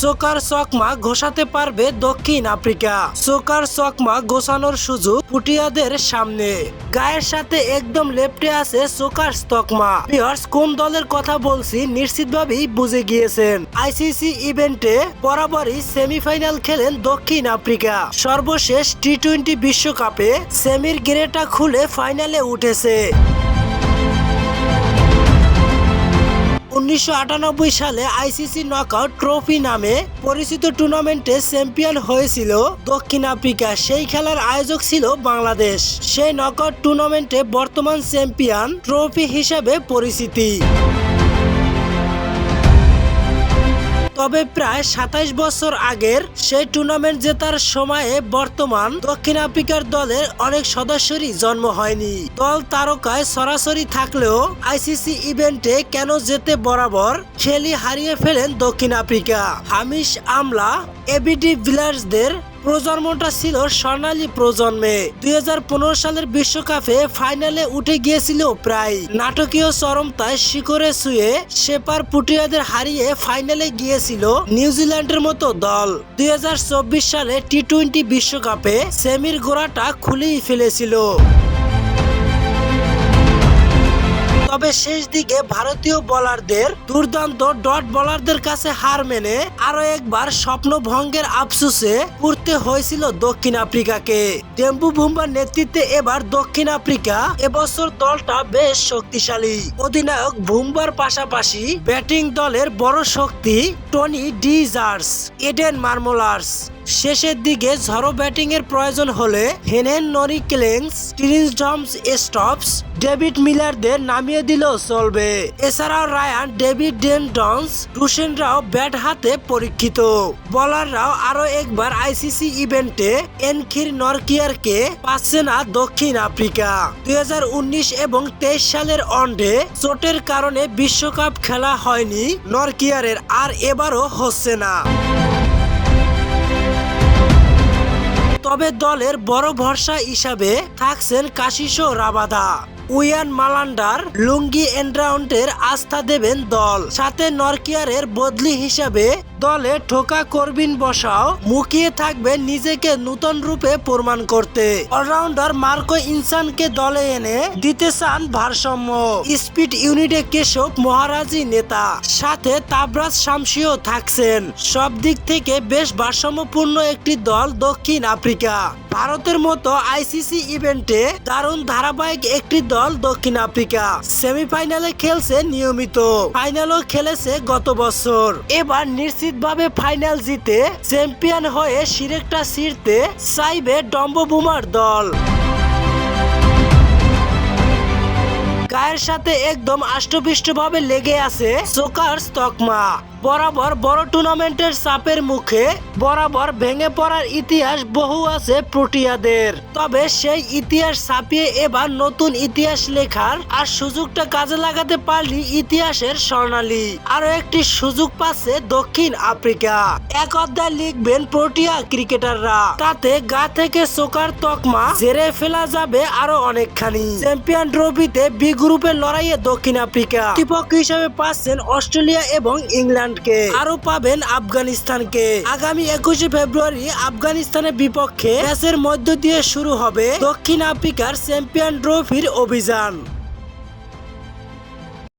Soccer চকমা ঘোষাতে পারবে দক্ষিণ Africa. Soccer চকমা ঘোষানোর সুযোগ পুটিয়াদের সামনে। গায়ের সাথে একদম লেপটে আছে সোকার তকমা পিয়ার্স কোন দলের কথা বলছি নিশ্চিতভাবেই বুঝে গিয়েছেন। আইসিসি ইভেন্টে বরাবরই সেমিফাইনাল খেলেন দক্ষিণ আফ্রিকা। সর্বশেষ টি টোয়েন্টি বিশ্বকাপে সেমির গেরেটা খুলে ফাইনালে উঠেছে। উনিশশো আটানব্বই সালে আইসিসি নকআউট ট্রফি নামে পরিচিত টুর্নামেন্টে চ্যাম্পিয়ন হয়েছিল দক্ষিণ আফ্রিকা। সেই খেলার আয়োজক ছিল বাংলাদেশ। সেই নকআউট টুর্নামেন্টে বর্তমান চ্যাম্পিয়ন ট্রফি হিসেবে পরিচিতি। তবে প্রায় সাতাইশ বছর আগের সেই টুর্নামেন্ট জেতার সময়ে বর্তমান দক্ষিণ আফ্রিকার দলের অনেক সদস্যরই জন্ম হয়নি। দল তারকায় সরাসরি থাকলেও আইসিসি ইভেন্টে কেন যেতে বরাবর খেলি হারিয়ে ফেলেন দক্ষিণ আফ্রিকা। হামিশ আমলা, এবিডি ভিলার্সদের প্রজন্মটা ছিল স্বর্ণালী প্রজন্মে। দু হাজার পনেরো সালের বিশ্বকাপে ফাইনালে উঠে গিয়েছিল প্রায়। নাটকীয় চরমতায় শিখরে শুয়ে সেপার পুটিয়াদের হারিয়ে ফাইনালে গিয়েছিল নিউজিল্যান্ডের মতো দল। দুই হাজার চব্বিশ সালে টি টোয়েন্টি বিশ্বকাপে সেমির গোড়াটা খুলেই ফেলেছিল। তবে শেষ দিকে ভারতীয় বোলারদের দুর্দান্ত ডট বোলারদের কাছে হার মেনে আরও একবার স্বপ্ন ভঙ্গের আফসোসে পড়তে হয়েছিল দক্ষিণ আফ্রিকাকে। ডেম্বু ভুম্বার নেতৃত্বে এবার দক্ষিণ আফ্রিকা এবছর দলটা বেশ শক্তিশালী। অধিনায়ক ভুম্বার পাশাপাশি ব্যাটিং দলের বড় শক্তি টনি ডিজার্স, এডেন মার্মোলার্স। শেষের দিকে ঝড়ো ব্যাটিং এর প্রয়োজন হলে হেনেন নরি ক্লেংস, টিরিন্স ডমস স্টপস, ডেভিড মিলারদের নামিয়ে দিলেও চলবে। এছাড়াও রায়ান ডেভিড ডেন ডন্স রুশেনরাও ব্যাট হাতে পরীক্ষিত। বলাররাও আরও একবার আইসিসি ইভেন্টে এনখির নরকিয়ারকে পাচ্ছে না দক্ষিণ আফ্রিকা। দু হাজার উনিশ এবং তেইশ সালের অন্ডে চোটের কারণে বিশ্বকাপ খেলা হয়নি নরকিয়ারের, আর এবারও হচ্ছে না। তবে দলের বড় ভরসা হিসাবে থাকছেন কাশিসো রাবাদা। উইয়ান মালান্ডার লুঙ্গি এন্ড্রাউন্ডের আস্থা দেবেন দল। সাথে নরকিয়ারের বদলি হিসাবে দলে ঠোকা করবিন বসাও, মুখিয়ে থাকবে নিজেকে নতুন রূপে প্রমাণ করতে। অলরাউন্ডার মার্কো ইনসানকে দলে এনে দিতে চান ভারসাম্য। স্পিড ইউনিটে কেশব মহারাজি নেতা, সাথে তাবরাজ শামসিও থাকছেন। সব দিক থেকে বেশ ভারসাম্যপূর্ণ একটি দল দক্ষিণ আফ্রিকা। ভারতের মতো আইসিসি ইভেন্টে দারুণ ধারাবাহিক একটি দল দক্ষিণ আফ্রিকা। সেমিফাইনালে খেলছে নিয়মিত। ফাইনালও খেলেছে গত বছর। এবার নিশ্চিতভাবে ফাইনাল জিতে চ্যাম্পিয়ন হয়ে সিরেকটা সিরতে চাইবে ডম্ববুমার দল। গায়ের সাথে একদম আষ্টপৃষ্টভাবে লেগে আছে সোকার্স তকমা বরাবর বড় টুর্নামেন্টের চাপের মুখে বরাবর ভেঙে পড়ার ইতিহাস বহু আছে প্রোটিয়াদের। তবে সেই ইতিহাস ছাপিয়ে এবার নতুন ইতিহাস লেখার আর সুযোগটা কাজে লাগাতে পারলি ইতিহাসের স্বর্ণালী। আরও একটি সুযোগ পাচ্ছে দক্ষিণ আফ্রিকা। এক অধ্যায় লিখবেন প্রোটিয়া ক্রিকেটাররা। তাতে গা থেকে সোকার তকমা জেরে ফেলা যাবে আরও অনেকখানি। চ্যাম্পিয়ন ট্রফিতে বি গ্রুপের লড়াইয়ে দক্ষিণ আফ্রিকা। প্রতিপক্ষ হিসেবে পাচ্ছেন অস্ট্রেলিয়া এবং ইংল্যান্ডকে আরও পাবেন আফগানিস্তানকে। আগামী একুশে ফেব্রুয়ারি আফগানিস্তানের বিপক্ষে ম্যাচের মধ্য দিয়ে শুরু হবে দক্ষিণ আফ্রিকার চ্যাম্পিয়ন ট্রফির অভিযান।